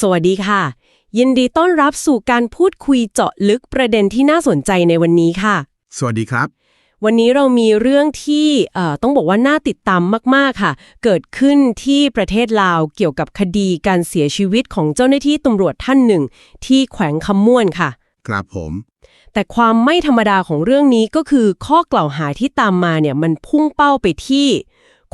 สวัสดีค่ะ ยินดีต้อนรับสู่การพูดคุยเจาะลึกประเด็นที่น่าสนใจในวันนี้ค่ะ สวัสดีครับ วันนี้เรามีเรื่องที่เอ่อต้องบอกว่าน่าติดตามมาก ๆ ค่ะ เกิดขึ้นที่ประเทศลาวเกี่ยวกับคดีการเสียชีวิตของเจ้าหน้าที่ตำรวจท่านหนึ่ง ที่แขวงคำม่วนค่ะ ครับผม แต่ความไม่ธรรมดาของเรื่องนี้ก็คือข้อกล่าวหาที่ตามมาเนี่ยมันพุ่งเป้าไปที่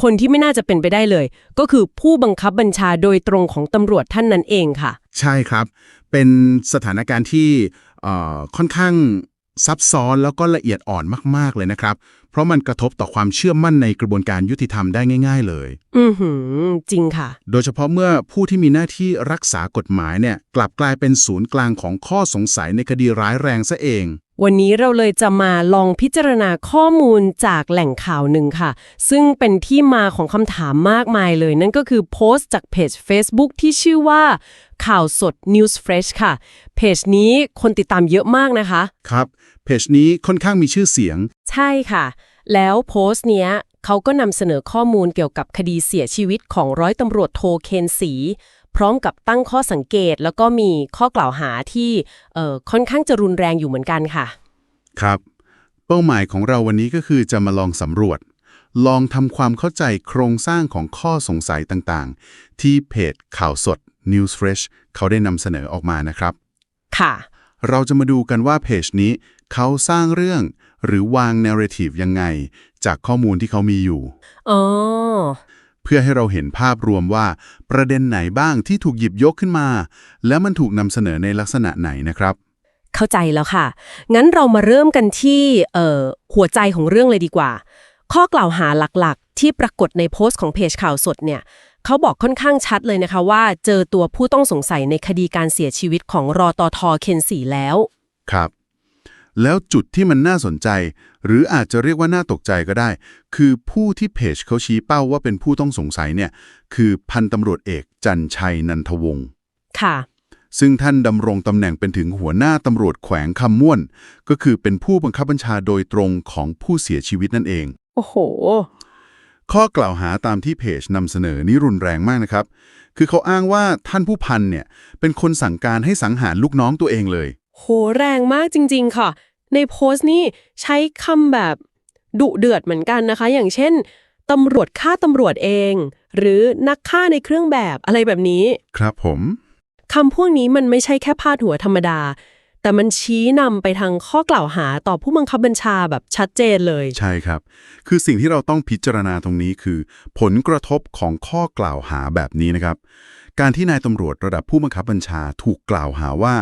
คนที่ไม่น่าจะเป็นไปได้เลย ก็คือผู้บังคับบัญชาโดยตรงของตำรวจท่านนั้นเองค่ะ ใช่ครับ เป็นสถานการณ์ที่ค่อนข้าง ซับซ้อนแล้วก็ละเอียดอ่อนมาก ๆ เลยนะครับ เพราะมันกระทบต่อความเชื่อมั่นในกระบวนการยุติธรรมได้ง่าย ๆ เลย อือหือ จริงค่ะ โดยเฉพาะเมื่อผู้ที่มีหน้าที่รักษากฎหมายเนี่ย กลับกลายเป็นศูนย์กลางของข้อสงสัยในคดีร้ายแรงซะเอง วันนี้เราเลยจะมาลองพิจารณาข้อมูลจากแหล่งข่าวหนึ่งค่ะ ซึ่งเป็นที่มาของคำถามมากมายเลย นั่นก็คือโพสต์จากเพจ Facebook ที่ชื่อว่า ข่าวสด News Fresh ค่ะ เพจนี้คนติดตามเยอะมากนะคะ ครับ เพจนี้ค่อนข้างมีชื่อเสียง ใช่ค่ะ แล้วโพสต์เนี้ยเขาก็นำเสนอข้อมูลเกี่ยวกับคดีเสียชีวิตของร้อยตำรวจโทเคนสี พร้อมกับตั้งข้อสังเกต แล้วก็มีข้อกล่าวหาที่เอ่อค่อนข้างจะรุนแรงอยู่เหมือนกันค่ะ ครับ เป้าหมายของเราวันนี้ก็คือจะมาลองสำรวจ ลองทำความเข้าใจโครงสร้างของข้อสงสัยต่างๆ ที่เพจข่าวสด News Fresh เขาได้นำเสนอออกมานะครับ ค่ะ เราจะมาดูกันว่าเพจนี้ เขาสร้างเรื่อง หรือวาง narrative ยังไง จากข้อมูลที่เขามีอยู่ อ๋อ เพื่อให้เราเห็นภาพรวมว่า ประเด็นไหนบ้างที่ถูกหยิบยกขึ้นมา แล้วมันถูกนำเสนอในลักษณะไหนนะครับ เข้าใจแล้วค่ะ งั้นเรามาเริ่มกันที่เอ่อหัวใจของเรื่องเลยดีกว่า ข้อกล่าวหาหลักๆ ที่ปรากฏในโพสต์ของเพจข่าวสดเนี่ย เขาบอกค่อนข้างชัดเลยนะคะว่าเจอตัวผู้ต้องสงสัยในคดีการเสียชีวิตของรอตอทอเคนสีแล้ว ครับ แล้วจุดที่มันน่าสนใจ หรืออาจจะเรียกว่าน่าตกใจก็ได้ คือผู้ที่เพจเขาชี้เป้าว่าเป็นผู้ต้องสงสัยเนี่ย คือพันตำรวจเอกจันชัยนันทวงศ์ค่ะ ซึ่งท่านดำรงตำแหน่งเป็นถึงหัวหน้าตำรวจแขวงคำม่วน ก็คือเป็นผู้บังคับบัญชาโดยตรงของผู้เสียชีวิตนั่นเอง โอ้โห ข้อกล่าวหาตามที่เพจนำเสนอนี่รุนแรงมากนะครับ คือเขาอ้างว่าท่านผู้พันเนี่ยเป็นคนสั่งการให้สังหารลูกน้องตัวเองเลย โหแรงมากจริง ๆ ค่ะ ในโพสต์นี่ใช้คำแบบดุเดือดเหมือนกันนะคะ อย่างเช่นตำรวจฆ่าตำรวจเอง หรือนักฆ่าในเครื่องแบบอะไรแบบนี้ ครับผมคำพวกนี้มันไม่ใช่แค่พาดหัวธรรมดา แต่มันชี้นำไปทางข้อกล่าวหาต่อผู้บังคับบัญชาแบบชัดเจนเลย ใช่ครับ คือสิ่งที่เราต้องพิจารณาตรงนี้คือ ผลกระทบของข้อกล่าวหาแบบนี้นะครับ การที่นายตำรวจระดับผู้บังคับบัญชาถูกกล่าวหาว่า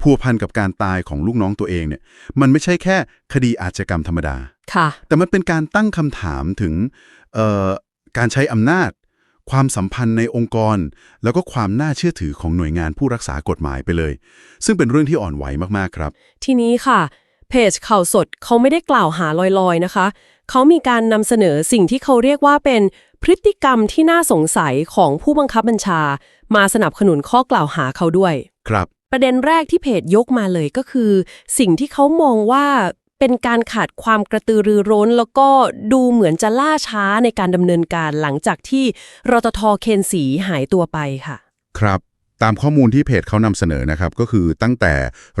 พัวพันกับการตายของลูกน้องตัวเองเนี่ย มันไม่ใช่แค่คดีอาชญากรรมธรรมดา ค่ะ แต่มันเป็นการตั้งคำถามถึงเอ่อการใช้อำนาจ ความสัมพันธ์ในองค์กร แล้วก็ความน่าเชื่อถือของหน่วยงานผู้รักษากฎหมายไปเลย ซึ่งเป็นเรื่องที่อ่อนไหวมากๆครับ ทีนี้ค่ะเพจข่าวสดเขาไม่ได้กล่าวหาลอยๆนะคะ เขามีการนำเสนอสิ่งที่เขาเรียกว่าเป็นพฤติกรรมที่น่าสงสัยของผู้บังคับบัญชา มาสนับสนุนข้อกล่าวหาเขาด้วย ครับ ประเด็นแรกที่เพจยกมาเลยก็คือ สิ่งที่เขามองว่า เป็นการขาดความกระตือรือร้น แล้วก็ดูเหมือนจะล่าช้าในการดำเนินการหลังจากที่รตทเคนสีหายตัวไปค่ะ ครับตามข้อมูลที่เพจเขานำเสนอนะครับก็คือตั้งแต่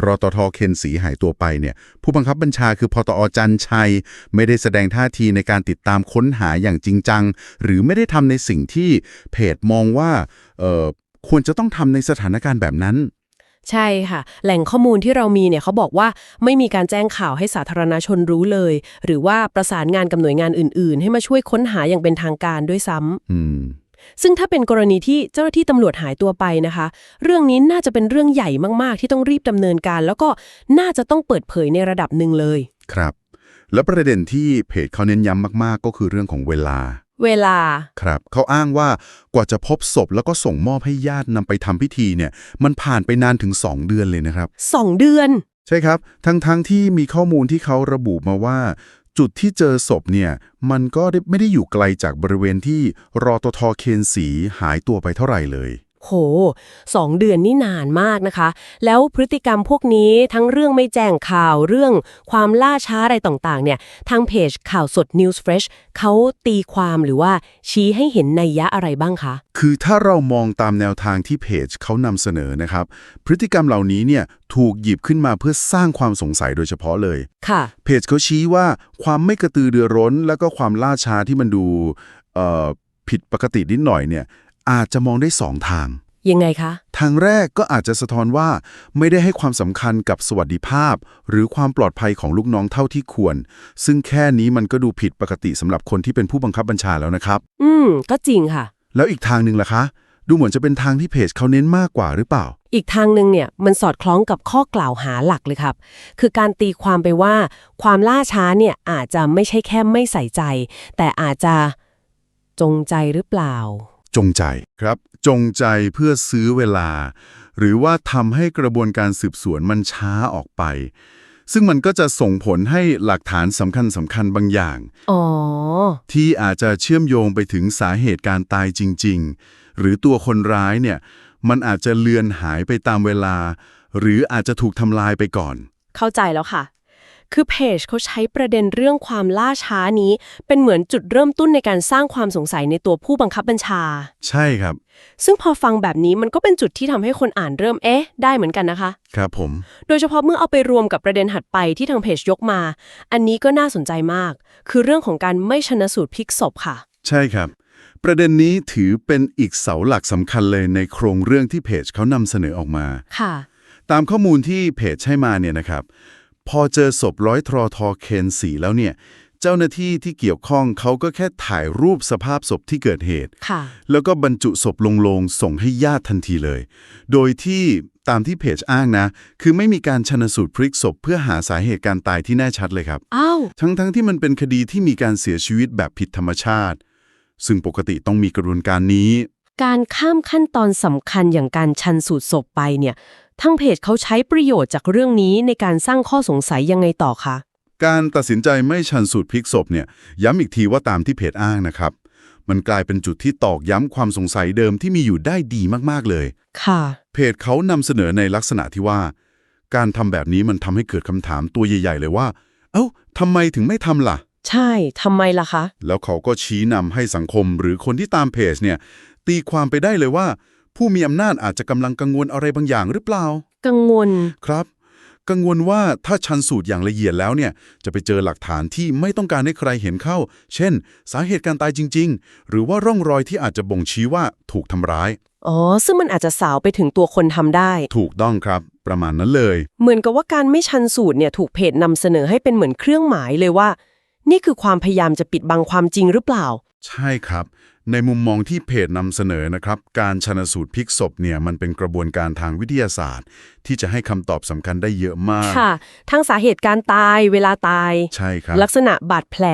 รตทเคนสีหายตัวไปเนี่ยผู้บังคับบัญชาคือพตอจันชัย ไม่ได้แสดงท่าทีในการติดตามค้นหาอย่างจริงจัง หรือไม่ได้ทำในสิ่งที่เพจมองว่าควรจะต้องทำในสถานการณ์แบบนั้น ใช่ค่ะ แหล่งข้อมูลที่เรามีเนี่ยเขาบอกว่าไม่มีการแจ้งข่าวให้สาธารณชนรู้เลย หรือว่าประสานงานกับหน่วยงานอื่น ๆ ให้มาช่วยค้นหาอย่างเป็นทางการด้วยซ้ำอืม ซึ่งถ้าเป็นกรณีที่เจ้าหน้าที่ตำรวจหายตัวไปนะคะ เรื่องนี้น่าจะเป็นเรื่องใหญ่มาก ๆ ที่ต้องรีบดำเนินการ แล้วก็น่าจะต้องเปิดเผยในระดับหนึ่งเลย ครับ แล้วประเด็นที่เพจเขาเน้นย้ำมากๆ ก็คือเรื่องของเวลา เวลา ครับเขาอ้างว่ากว่าจะพบศพแล้วก็ส่งมอบให้ญาตินำไปทำพิธีเนี่ย มันผ่านไปนานถึง 2 เดือนเลยนะครับ 2 เดือน ใช่ครับ ทั้งๆทที่มีข้อมูลที่เขาระบุมาว่า จุดที่เจอศพเนี่ย มันก็ได้ไม่ได้อยู่ไกลจากบริเวณที่รอตทเคนสีหายตัวไปเท่าไหร่เลย โหสองเดือนนี่นานมากนะคะ แล้วพฤติกรรมพวกนี้ทั้งเรื่องไม่แจ้งข่าวเรื่องความล่าช้าอะไรต่างๆ เนี่ย ทางเพจข่าวสด News Fresh เขาตีความหรือว่าชี้ให้เห็นนัยยะอะไรบ้างคะ คือถ้าเรามองตามแนวทางที่เพจเขานำเสนอนะครับ พฤติกรรมเหล่านี้เนี่ยถูกหยิบขึ้นมาเพื่อสร้างความสงสัยโดยเฉพาะเลย ค่ะ เพจเขาชี้ว่าความไม่กระตือรือร้น แล้วก็ความล่าช้าที่มันดูเอ่อผิดปกตินิดหน่อยเนี่ย อาจจะมองได้สองทาง ยังไงคะ ทางแรกก็อาจจะสะท้อนว่าไม่ได้ให้ความสำคัญกับสวัสดิภาพ หรือความปลอดภัยของลูกน้องเท่าที่ควร ซึ่งแค่นี้มันก็ดูผิดปกติสำหรับคนที่เป็นผู้บังคับบัญชาแล้วนะครับ อืม ก็จริงค่ะ แล้วอีกทางหนึ่งล่ะคะ ดูเหมือนจะเป็นทางที่เพจเขาเน้นมากกว่าหรือเปล่า อีกทางหนึ่งเนี่ยมันสอดคล้องกับข้อกล่าวหาหลักเลยครับ คือการตีความไปว่า ความล่าช้าเนี่ยอาจจะไม่ใช่แค่ไม่ใส่ใจ แต่อาจจะจงใจหรือเปล่า จงใจครับ จงใจเพื่อซื้อเวลา หรือว่าทำให้กระบวนการสืบสวนมันช้าออกไป ซึ่งมันก็จะส่งผลให้หลักฐานสำคัญสำคัญบางอย่างอ๋อที่อาจจะเชื่อมโยงไปถึงสาเหตุการตายจริง ๆ หรือตัวคนร้ายเนี่ย มันอาจจะเลือนหายไปตามเวลา หรืออาจจะถูกทำลายไปก่อน เข้าใจแล้วค่ะ คือเพจเขาใช้ประเด็นเรื่องความล่าช้านี้ เป็นเหมือนจุดเริ่มต้นในการสร้างความสงสัยในตัวผู้บังคับบัญชา ใช่ครับ ซึ่งพอฟังแบบนี้มันก็เป็นจุดที่ทำให้คนอ่านเริ่มเอ๊ะ ได้เหมือนกันนะคะ ครับผม โดยเฉพาะเมื่อเอาไปรวมกับประเด็นถัดไปที่ทางเพจยกมา อันนี้ก็น่าสนใจมาก คือเรื่องของการไม่ชนะสูตรพลิกศพค่ะ ใช่ครับ ประเด็นนี้ถือเป็นอีกเสาหลักสำคัญเลยในโครงเรื่องที่เพจเขานำเสนอออกมา ค่ะ ตามข้อมูลที่เพจให้มาเนี่ยนะครับ พอเจอศพร้อยทรอทอเคนสีแล้วเนี่ย เจ้าหน้าที่ที่เกี่ยวข้องเขาก็แค่ถ่ายรูปสภาพศพที่เกิดเหตุค่ะแล้วก็บรรจุศพลงโลงส่งให้ญาติทันทีเลย โดยที่ตามที่เพจอ้างนะ คือไม่มีการชนสูตรพลิกศพ เพื่อหาสาเหตุการตายที่แน่ชัดเลยครับ อ้าว ทั้งๆที่มันเป็นคดีที่มีการเสียชีวิตแบบผิดธรรมชาติ ซึ่งปกติต้องมีกระบวนการนี้ การข้ามขั้นตอนสำคัญอย่างการชันสูตรศพไปเนี่ยทางเพจเขาใช้ประโยชน์จากเรื่องนี้ในการสร้างข้อสงสัยยังไงต่อคะการตัดสินใจไม่ชันสูตรพลิกศพเนี่ยย้ำอีกทีว่าตามที่เพจอ้างนะครับ มันกลายเป็นจุดที่ตอกย้ำความสงสัยเดิมที่มีอยู่ได้ดีมากๆเลย ค่ะ เพจเขานำเสนอในลักษณะที่ว่า การทำแบบนี้มันทำให้เกิดคำถามตัวใหญ่ ๆ เลยว่า เอ้าทำไมถึงไม่ทำล่ะ ใช่ทำไมล่ะคะ แล้วเขาก็ชี้นำให้สังคมหรือคนที่ตามเพจเนี่ย ตีความไปได้เลยว่า ผู้มีอำนาจอาจจะกำลังกังวลอะไรบางอย่างหรือเปล่า กังวล ครับ กังวลว่าถ้าชันสูตรอย่างละเอียดแล้วเนี่ย จะไปเจอหลักฐานที่ไม่ต้องการให้ใครเห็นเข้า เช่น สาเหตุการตายจริง ๆ หรือว่าร่องรอยที่อาจจะบ่งชี้ว่าถูกทำร้าย อ๋อ ซึ่งมันอาจจะสาวไปถึงตัวคนทำได้ ถูกต้องครับ ประมาณนั้นเลย เหมือนกับว่าการไม่ชันสูตรเนี่ยถูกเพจนำเสนอให้เป็นเหมือนเครื่องหมายเลยว่า นี่คือความพยายามจะปิดบังความจริงหรือเปล่า ใช่ครับ ในมุมมองที่เพจนำเสนอนะครับ การชนสูตรพลิกศพเนี่ยมันเป็นกระบวนการทางวิทยาศาสตร์ ที่จะให้คำตอบสำคัญได้เยอะมาก ค่ะ ทั้งสาเหตุการตายเวลาตาย ใช่ครับ ลักษณะบาดแผล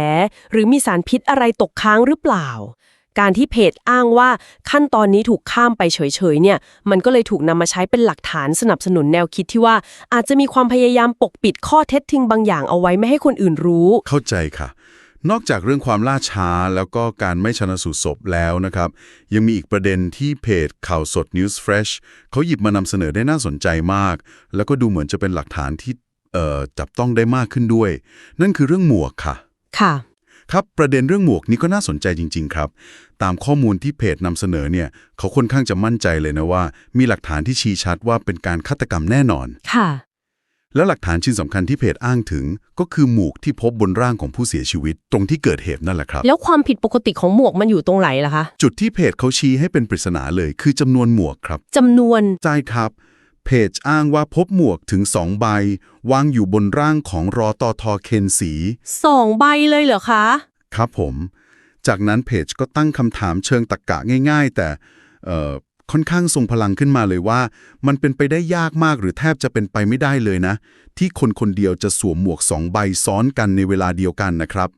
หรือมีสารพิษอะไรตกค้างหรือเปล่า การที่เพจอ้างว่าขั้นตอนนี้ถูกข้ามไปเฉยๆเนี่ย มันก็เลยถูกนำมาใช้เป็นหลักฐานสนับสนุนแนวคิดที่ว่า อาจจะมีความพยายามปกปิดข้อเท็จจริงบางอย่างเอาไว้ไม่ให้คนอื่นรู้ เข้าใจค่ะ นอกจากเรื่องความล่าช้าแล้วก็การไม่ชนสูตรศพแล้วนะครับ ยังมีอีกประเด็นที่เพจข่าวสด News Fresh เขาหยิบมานำเสนอได้น่าสนใจมาก แล้วก็ดูเหมือนจะเป็นหลักฐานที่เอ่อจับต้องได้มากขึ้นด้วย นั่นคือเรื่องหมวกค่ะ ค่ะ ครับประเด็นเรื่องหมวกนี้ก็น่าสนใจจริง ๆ ครับ ตามข้อมูลที่เพจนำเสนอเนี่ยเขาค่อนข้างจะมั่นใจเลยนะว่า มีหลักฐานที่ชี้ชัดว่าเป็นการฆาตกรรมแน่นอน ค่ะ และหลักฐานชิ้นสำคัญที่เพจอ้างถึง ก็คือหมวกที่พบบนร่างของผู้เสียชีวิต ตรงที่เกิดเหตุนั่นแหละครับ แล้วความผิดปกติของหมวกมันอยู่ตรงไหนล่ะคะ จุดที่เพจเขาชี้ให้เป็นปริศนาเลย คือจำนวนหมวกครับจำนวนใช่ครับ เพจอ้างว่าพบหมวกถึง2ใบ วางอยู่บนร่างของรอตอทอเคนสี สองใบเลยเหรอคะ ครับผม จากนั้นเพจก็ตั้งคำถามเชิงตรรกกะง่าย ๆ แต่เอ่อ ค่อนข้างทรงพลังขึ้นมาเลยว่า มันเป็นไปได้ยากมากหรือแทบจะเป็นไปไม่ได้เลยนะ ที่คนคนเดียวจะสวมหมวกสองใบซ้อนกันในเวลาเดียวกันนะครับ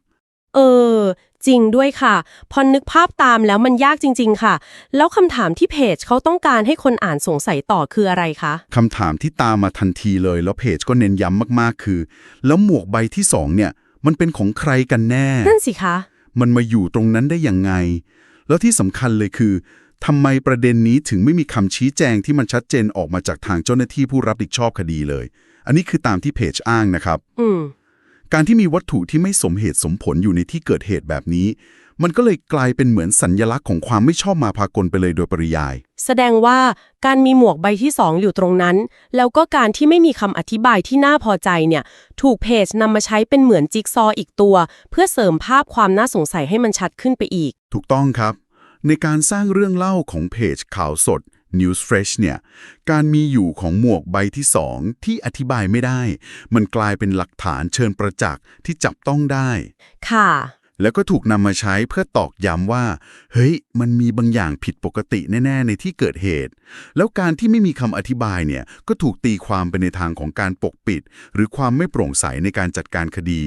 เออ จริงด้วยค่ะ พอนึกภาพตามแล้วมันยากจริง ๆ ค่ะ แล้วคำถามที่เพจเขาต้องการให้คนอ่านสงสัยต่อคืออะไรคะคำถามที่ตามมาทันทีเลย แล้วเพจก็เน้นย้ำมากๆคือ แล้วหมวกใบที่สองเนี่ย มันเป็นของใครกันแน่ นั่นสิคะ มันมาอยู่ตรงนั้นได้ยังไง แล้วที่สำคัญเลยคือ ทำไมประเด็นนี้ถึงไม่มีคำชี้แจงที่มันชัดเจนออกมาจากทางเจ้าหน้าที่ผู้รับผิดชอบคดีเลย อันนี้คือตามที่เพจอ้างนะครับอืมการที่มีวัตถุที่ไม่สมเหตุสมผลอยู่ในที่เกิดเหตุแบบนี้ มันก็เลยกลายเป็นเหมือนสัญญลักษณ์ของความไม่ชอบมาพากลไปเลยโดยปริยาย แสดงว่าการมีหมวกใบที่2อยู่ตรงนั้น แล้วก็การที่ไม่มีคำอธิบายที่น่าพอใจเนี่ย ถูกเพจนำมาใช้เป็นเหมือนจิ๊กซอว์อีกตัว เพื่อเสริมภาพความน่าสงสัยให้มันชัดขึ้นไปอีก ถูกต้องครับ ในการสร้างเรื่องเล่าของเพจข่าวสด News Fresh เนี่ย การมีอยู่ของหมวกใบที่2ที่อธิบายไม่ได้ มันกลายเป็นหลักฐานเชิญประจักษ์ที่จับต้องได้ ค่ะ แล้วก็ถูกนำมาใช้เพื่อตอกย้ำว่า เฮ้ย มันมีบางอย่างผิดปกติแน่ ๆ ในที่เกิดเหตุ แล้วการที่ไม่มีคำอธิบายเนี่ยก็ถูกตีความไปในทางของการปกปิด หรือความไม่โปร่งใสในการจัดการคดี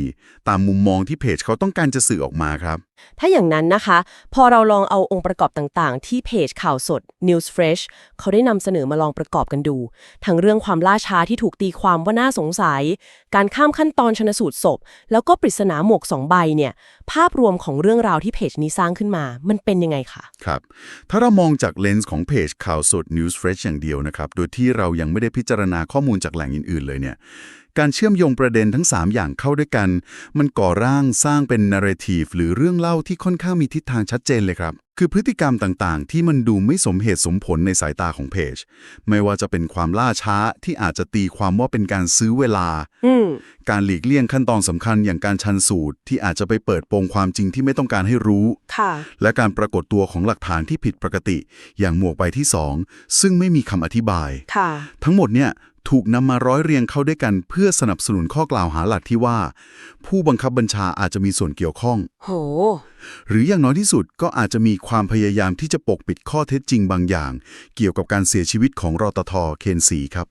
ตามมุมมองที่เพจเขาต้องการจะสื่อออกมาครับ ถ้าอย่างนั้นนะคะ พอเราลองเอาองค์ประกอบต่างๆ ที่เพจข่าวสด News Fresh เขาได้นำเสนอมาลองประกอบกันดู ทั้งเรื่องความล่าช้าที่ถูกตีความว่าน่าสงสัย การข้ามขั้นตอนชนสูตรศพ แล้วก็ปริศนาหมวกสองใบเนี่ยภาพรวมของเรื่องราวที่เพจนี้สร้างขึ้นมา มันเป็นยังไงคะครับถ้าเรามองจากเลนส์ของเพจข่าวสด News Fresh อย่างเดียวนะครับ โดยที่เรายังไม่ได้พิจารณาข้อมูลจากแหล่งอื่น ๆ เลยเนี่ย การเชื่อมโยงประเด็นทั้ง 3 อย่างเข้าด้วยกัน มันก่อร่างสร้างเป็นนาร์เรทีฟหรือเรื่องเล่าที่ค่อนข้างมีทิศทางชัดเจนเลยครับ คือพฤติกรรมต่างๆ ที่มันดูไม่สมเหตุสมผลในสายตาของเพจ ไม่ว่าจะเป็นความล่าช้าที่อาจจะตีความว่าเป็นการซื้อเวลาอืมการหลีกเลี่ยงขั้นตอนสำคัญอย่างการชันสูตร ที่อาจจะไปเปิดโปงความจริงที่ไม่ต้องการให้รู้ค่ะและการปรากฏตัวของหลักฐานที่ผิดปกติ อย่างหมวกใบที่ 2 ซึ่งไม่มีคำอธิบายค่ะทั้งหมดเนี่ย ถูกนำมาร้อยเรียงเข้าด้วยกันเพื่อสนับสนุนข้อกล่าวหาหลักที่ว่า ผู้บังคับบัญชาอาจจะมีส่วนเกี่ยวข้อง โห หรืออย่างน้อยที่สุดก็อาจจะมีความพยายามที่จะปกปิดข้อเท็จจริงบางอย่าง เกี่ยวกับการเสียชีวิตของรอตทเคนสีครับ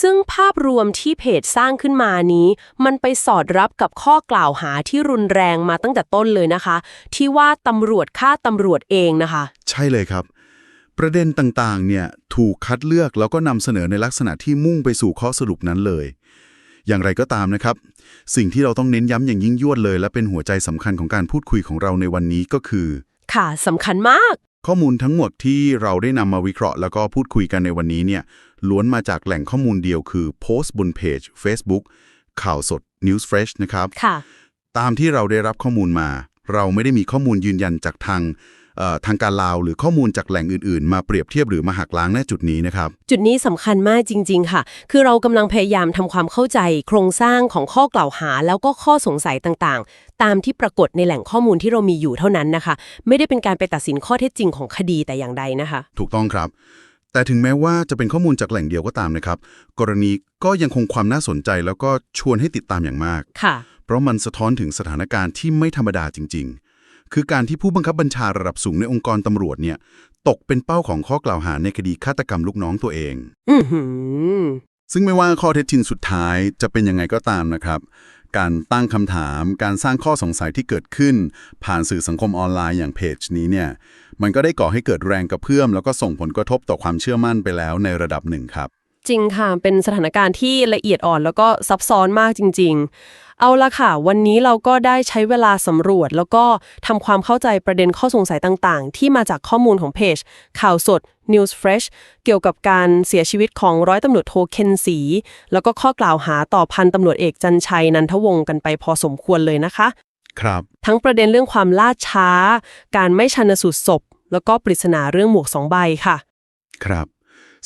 ซึ่งภาพรวมที่เพจสร้างขึ้นมานี้ มันไปสอดรับกับข้อกล่าวหาที่รุนแรงมาตั้งแต่ต้นเลยนะคะ ที่ว่าตำรวจฆ่าตำรวจเองนะคะ ใช่เลยครับ ประเด็นต่างๆ เนี่ยถูกคัดเลือกแล้วก็นำเสนอในลักษณะที่มุ่งไปสู่ข้อสรุปนั้นเลย อย่างไรก็ตามนะครับ สิ่งที่เราต้องเน้นย้ำอย่างยิ่งยวดเลย และเป็นหัวใจสำคัญของการพูดคุยของเราในวันนี้ก็คือ ค่ะสำคัญมาก ข้อมูลทั้งหมดที่เราได้นำมาวิเคราะห์ แล้วก็พูดคุยกันในวันนี้เนี่ยล้วนมาจากแหล่งข้อมูลเดียวคือโพสต์บนเพจ Facebook ข่าวสด News Fresh นะครับ ค่ะ ตามที่เราได้รับข้อมูลมา เราไม่ได้มีข้อมูลยืนยันจากทางเอ่อ ทางการลาวหรือข้อมูลจากแหล่งอื่นๆ มาเปรียบเทียบหรือมาหักล้างณจุดนี้นะครับจุดนี้สำคัญมากจริง ๆ ค่ะ คือเรากำลังพยายามทำความเข้าใจ โครงสร้างของข้อกล่าวหา แล้วก็ข้อสงสัยต่างๆ ตามที่ปรากฏในแหล่งข้อมูลที่เรามีอยู่เท่านั้นนะคะ ไม่ได้เป็นการไปตัดสินข้อเท็จจริงของคดีแต่อย่างใดนะคะ ถูกต้องครับแต่ถึงแม้ว่าจะเป็นข้อมูลจากแหล่งเดียวก็ตามนะครับ กรณีก็ยังคงความน่าสนใจแล้วก็ชวนให้ติดตามอย่างมาก ค่ะ เพราะมันสะท้อนถึงสถานการณ์ที่ไม่ธรรมดาจริงๆ คือการที่ผู้บังคับบัญชาระดับสูงในองค์กรตำรวจเนี่ย ตกเป็นเป้าของข้อกล่าวหาในคดีฆาตกรรมลูกน้องตัวเอง อือหือซึ่งไม่ว่าข้อเท็จจริงสุดท้ายจะเป็นยังไงก็ตามนะครับ การตั้งคำถาม การสร้างข้อสงสัยที่เกิดขึ้น ผ่านสื่อสังคมออนไลน์อย่างเพจนี้เนี่ย มันก็ได้ก่อให้เกิดแรงกระเพื่อม แล้วก็ส่งผลกระทบต่อความเชื่อมั่นไปแล้วในระดับหนึ่งครับ จริงค่ะ เป็นสถานการณ์ที่ละเอียดอ่อนแล้วก็ซับซ้อนมากจริง ๆ เอาละค่ะ วันนี้เราก็ได้ใช้เวลาสำรวจ แล้วก็ทำความเข้าใจประเด็นข้อสงสัยต่างๆ ที่มาจากข้อมูลของเพจ ข่าวสด News Fresh เกี่ยวกับการเสียชีวิตของร้อยตำรวจโทเคนสี แล้วก็ข้อกล่าวหาต่อพันตำรวจเอกจันชัยนันทวงศ์กันไปพอสมควรเลยนะคะ ครับ ทั้งประเด็นเรื่องความล่าช้า การไม่ชันสูตรศพ แล้วก็ปริศนาเรื่องหมวกสองใบค่ะ ครับ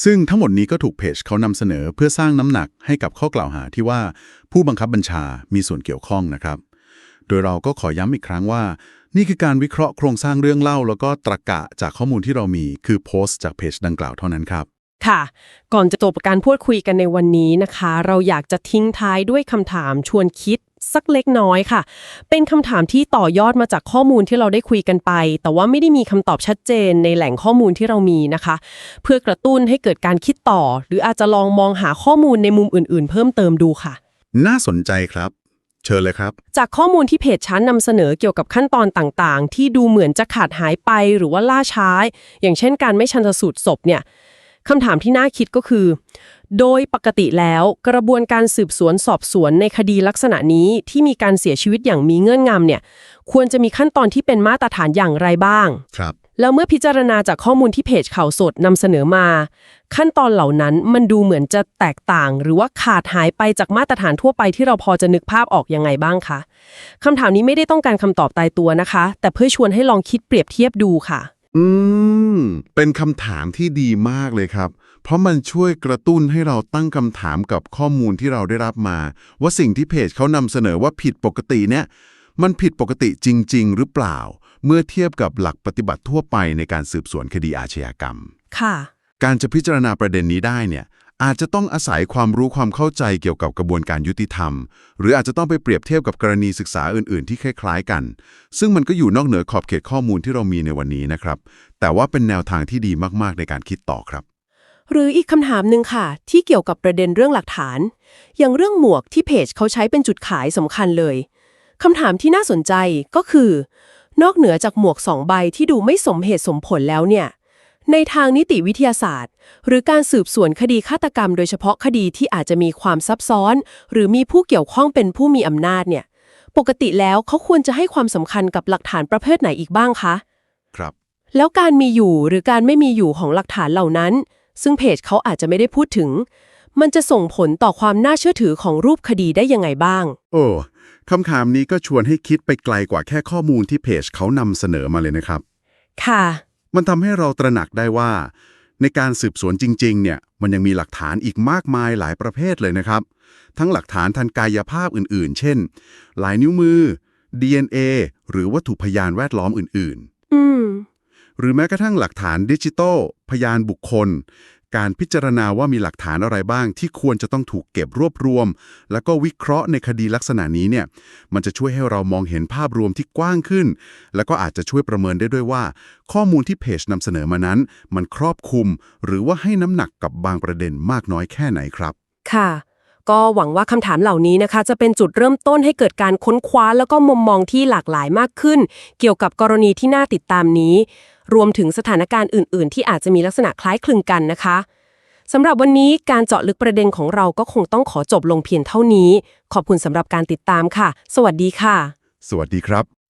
ซึ่งทั้งหมดนี้ก็ถูกเพจเขานำเสนอเพื่อสร้างน้ำหนักให้กับข้อกล่าวหาที่ว่าผู้บังคับบัญชามีส่วนเกี่ยวข้องนะครับ โดยเราก็ขอย้ำอีกครั้งว่า นี่คือการวิเคราะห์โครงสร้างเรื่องเล่า แล้วก็ตรรกะจากข้อมูลที่เรามีคือโพสต์จากเพจดังกล่าวเท่านั้นครับค่ะ ก่อนจะจบการพูดคุยกันในวันนี้นะคะ เราอยากจะทิ้งท้ายด้วยคำถามชวนคิด สักเล็กน้อยค่ะ เป็นคำถามที่ต่อยอดมาจากข้อมูลที่เราได้คุยกันไป แต่ว่าไม่ได้มีคำตอบชัดเจนในแหล่งข้อมูลที่เรามีนะคะ เพื่อกระตุ้นให้เกิดการคิดต่อ หรืออาจจะลองมองหาข้อมูลในมุมอื่น ๆ เพิ่มเติมดูค่ะ น่าสนใจครับ เชิญเลยครับ จากข้อมูลที่เพจชั้นนำเสนอเกี่ยวกับขั้นตอนต่างๆ ที่ดูเหมือนจะขาดหายไปหรือว่าล่าช้าอย่างเช่น การไม่ชันสูตรศพเนี่ย คำถามที่น่าคิดก็คือ โดยปกติแล้วกระบวนการสืบสวนสอบสวนในคดีลักษณะนี้ที่มีการเสียชีวิตอย่างมีเงื่อนงำเนี่ย ควรจะมีขั้นตอนที่เป็นมาตรฐานอย่างไรบ้าง ครับ แล้วเมื่อพิจารณาจากข้อมูลที่เพจข่าวสดนำเสนอมา ขั้นตอนเหล่านั้นมันดูเหมือนจะแตกต่าง หรือว่าขาดหายไปจากมาตรฐานทั่วไปที่เราพอจะนึกภาพออกยังไงบ้างคะคำถามนี้ไม่ได้ต้องการคำตอบตายตัวนะคะ แต่เพื่อชวนให้ลองคิดเปรียบเทียบดูค่ะ อืม เป็นคำถามที่ดีมากเลยครับ เพราะมันช่วยกระตุ้นให้เราตั้งคำถามกับข้อมูลที่เราได้รับมา ว่าสิ่งที่เพจเขานำเสนอว่าผิดปกติเนี่ย มันผิดปกติจริง ๆ หรือเปล่า เมื่อเทียบกับหลักปฏิบัติทั่วไปในการสืบสวนคดีอาชญากรรม ค่ะ การจะพิจารณาประเด็นนี้ได้เนี่ย อาจจะต้องอาศัยความรู้ความเข้าใจเกี่ยวกับกระบวนการยุติธรรม หรืออาจจะต้องไปเปรียบเทียบกับกรณีศึกษาอื่น ๆ ที่คล้าย ๆ กัน ซึ่งมันก็อยู่นอกเหนือขอบเขตข้อมูลที่เรามีในวันนี้นะครับ แต่ว่าเป็นแนวทางที่ดีมากๆในการคิดต่อครับ หรืออีกคำถามหนึ่งค่ะ ที่เกี่ยวกับประเด็นเรื่องหลักฐาน อย่างเรื่องหมวกที่เพจเขาใช้เป็นจุดขายสำคัญเลยคำถามที่น่าสนใจก็คือ นอกเหนือจากหมวกสองใบที่ดูไม่สมเหตุสมผลแล้วเนี่ย ในทางนิติวิทยาศาสตร์ หรือการสืบสวนคดีฆาตกรรม โดยเฉพาะคดีที่อาจจะมีความซับซ้อน หรือมีผู้เกี่ยวข้องเป็นผู้มีอำนาจเนี่ยปกติแล้วเขาควรจะให้ความสำคัญกับหลักฐานประเภทไหนอีกบ้างคะ ครับ แล้วการมีอยู่หรือการไม่มีอยู่ของหลักฐานเหล่านั้น ซึ่งเพจเขาอาจจะไม่ได้พูดถึง มันจะส่งผลต่อความน่าเชื่อถือของรูปคดีได้ยังไงบ้าง โอ้คำถามนี้ก็ชวนให้คิดไปไกลกว่าแค่ข้อมูลที่เพจเขานำเสนอมาเลยนะครับ ค่ะ มันทำให้เราตระหนักได้ว่า ในการสืบสวนจริง ๆ เนี่ย มันยังมีหลักฐานอีกมากมายหลายประเภทเลยนะครับ ทั้งหลักฐานทางกายภาพอื่น ๆ เช่น ลายนิ้วมือ DNA หรือวัตถุพยานแวดล้อมอื่นอืมๆหรือแม้กระทั่งหลักฐานดิจิตอลพยานบุคคล การพิจารณาว่ามีหลักฐานอะไรบ้างที่ควรจะต้องถูกเก็บรวบรวม แล้วก็วิเคราะห์ในคดีลักษณะนี้เนี่ยมันจะช่วยให้เรามองเห็นภาพรวมที่กว้างขึ้น แล้วก็อาจจะช่วยประเมินได้ด้วยว่า ข้อมูลที่เพจนำเสนอมานั้น มันครอบคลุม หรือว่าให้น้ำหนักกับบางประเด็นมากน้อยแค่ไหนครับ ค่ะ ก็หวังว่าคำถามเหล่านี้นะคะ จะเป็นจุดเริ่มต้นให้เกิดการค้นคว้าแล้วก็มุมมองที่หลากหลายมากขึ้น เกี่ยวกับกรณีที่น่าติดตามนี้ รวมถึงสถานการณ์อื่น ๆ ที่อาจจะมีลักษณะคล้ายคลึงกันนะคะสำหรับวันนี้การเจาะลึกประเด็นของเราก็คงต้องขอจบลงเพียงเท่านี้ ขอบคุณสำหรับการติดตามค่ะ สวัสดีค่ะ สวัสดีครับ